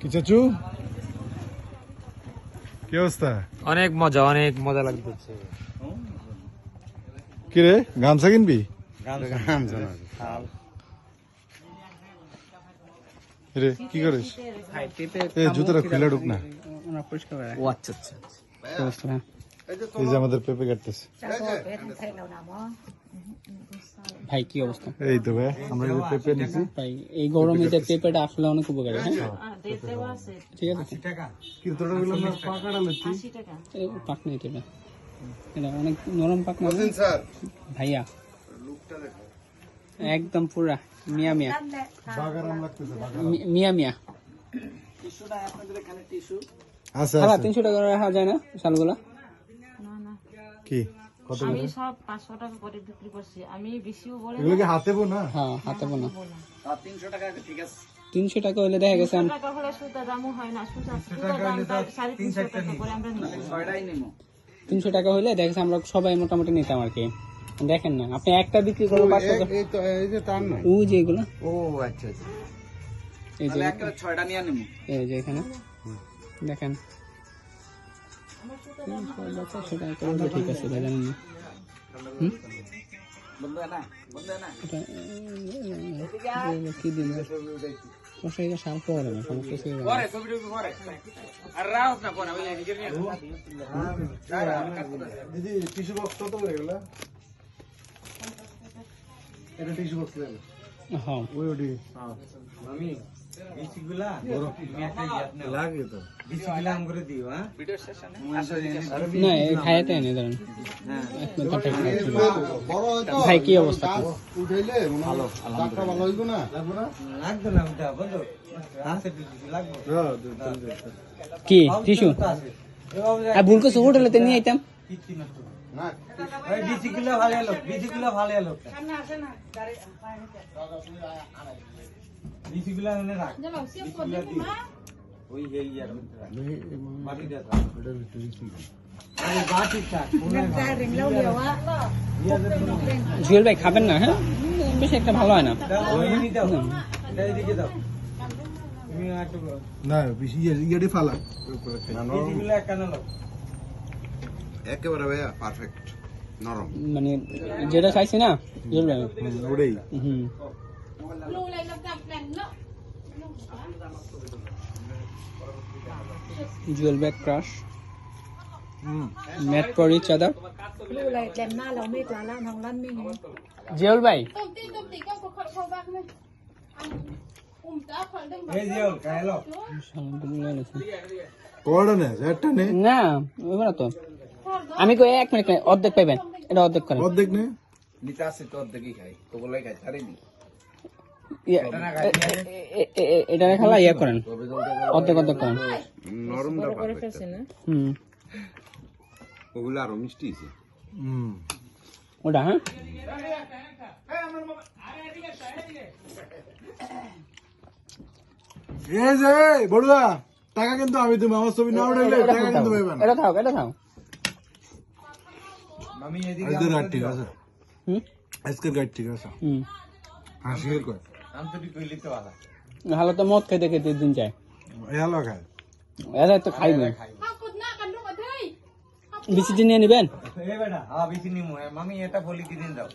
কি চাচু? কি অবস্থা? অনেক মজা অনেক মজা লাগতেছে। কি রে গামছা কিনবি? রে কি করিস? এ জুতোটা খুলে ঢুক না। ও আচ্ছা আচ্ছা এই যে আমাদের পেঁপে কাটতেছে। ভাই কি অবস্থা? এই তো ভাই আমরা যে পেঁপে নিছি। ভাই এই গরমে যে পেঁপেটা আসলে অনেক উপকারী হ্যাঁ? ঠিক আছে। কি তোরা বললাম না পাকাটা লচ্ছি এই পাক নেই এটা। এটা অনেক নরম পাক না? ভাইয়া। একদম পুরা মিয়া মিয়া। বাগারাম লাগতেছে মি- মিয়া মিয়া। আচ্ছা খালা আচ্ছা তিনশো টাকা রাখা যায় না শালগুলা? কি? কত আমি সব পাঁচশো টাকা করে বিক্রি করছি। আমি বেশিও বলে এগুলো কি হাতে বোনা? হ্যাঁ হাতে বোনা। তিনশো টাকা হলে দেখা গেছে আম- টাকা হলে সুতা দামও হয় না সুতা সুতা দাম তার সাড়ে তিনশো টাকা করে আমরা নিই তিনশো টাকা হলে দেখা গেছে আমরা সবাই মোটামুটি নিতাম আর কি। দেখেন না আপনি একটা বিক্রি করবেন পাঁচশো টাকা। এই তো এই যে টান না ও যে এগুলো? ও আচ্ছা আচ্ছা। এই যে ছয়টা নিয়ে নেব। এই যে এখানে। দেখেন। করে হলে ঠিক আছে ভাই জানেন না হুম? এটা, এ, এ, কি দিন মশাইটা সার পরে না সমস্যা ছিল না। দিদি টিস্যু বক্স কত করে এগুলা এটা টিস্যু বক্স দেবে হ্যাঁ ওই তো। না এই খাইতে এনে ধরেন একদম perfect লাগছিল। ভাই কি অবস্থা? উঠাইলে ভালো ডাক্তার ভালো হইব না লাগবে না হ্যাঁ, দে- দে- দে- দে। কি টিস্যু আর ভুল করছ হোটেলেতে নিয়ে আইতাম না জুয়েল ভাই খাবেন না হ্যাঁ বেশি একটা ভালো হয় না না বেশি ইয়ে ইয়েটি ফালা একেবারে ভাইয়া পারফেক্ট নরম মানে যেটা চাইছি না জুয়েল ভাই ওটাই হুম Jewel bag crash made for each other Jewel ভাই না তো। আমি কই, এক মিনিট অর্ধেক পাইবেন। এটা অর্ধেক করেন। অর্ধেক না। নিতে আসে তো অর্ধেকই খাই। তো বলে খাই, ছাড়িনি। এটা খালা ইয়া করেন। অর্ধেক অর্ধেক করেন। নরমটা পারফেক্ট হুম। ওগুলো আরও মিষ্টি আছে হুম। ওটা হ্যাঁ? এই যে বড়ুয়া টাকা কিন্তু আমি তুমি আমার ছবি না উঠাইলে টাকা কিন্তু পাইবা না। এটা থাও এটা আজকের গাড়ি ঠিক আছে? হুম। আজকের গাড়ি ঠিক আছে? হুম। হাসির কয় ভালো তো মদ খেতে খেতে দিন যায়। এই হালো খায়। এটা তো đây. বিসিটি নিয়ে নেবেন? মামি এটা বলি কি দিন দাও।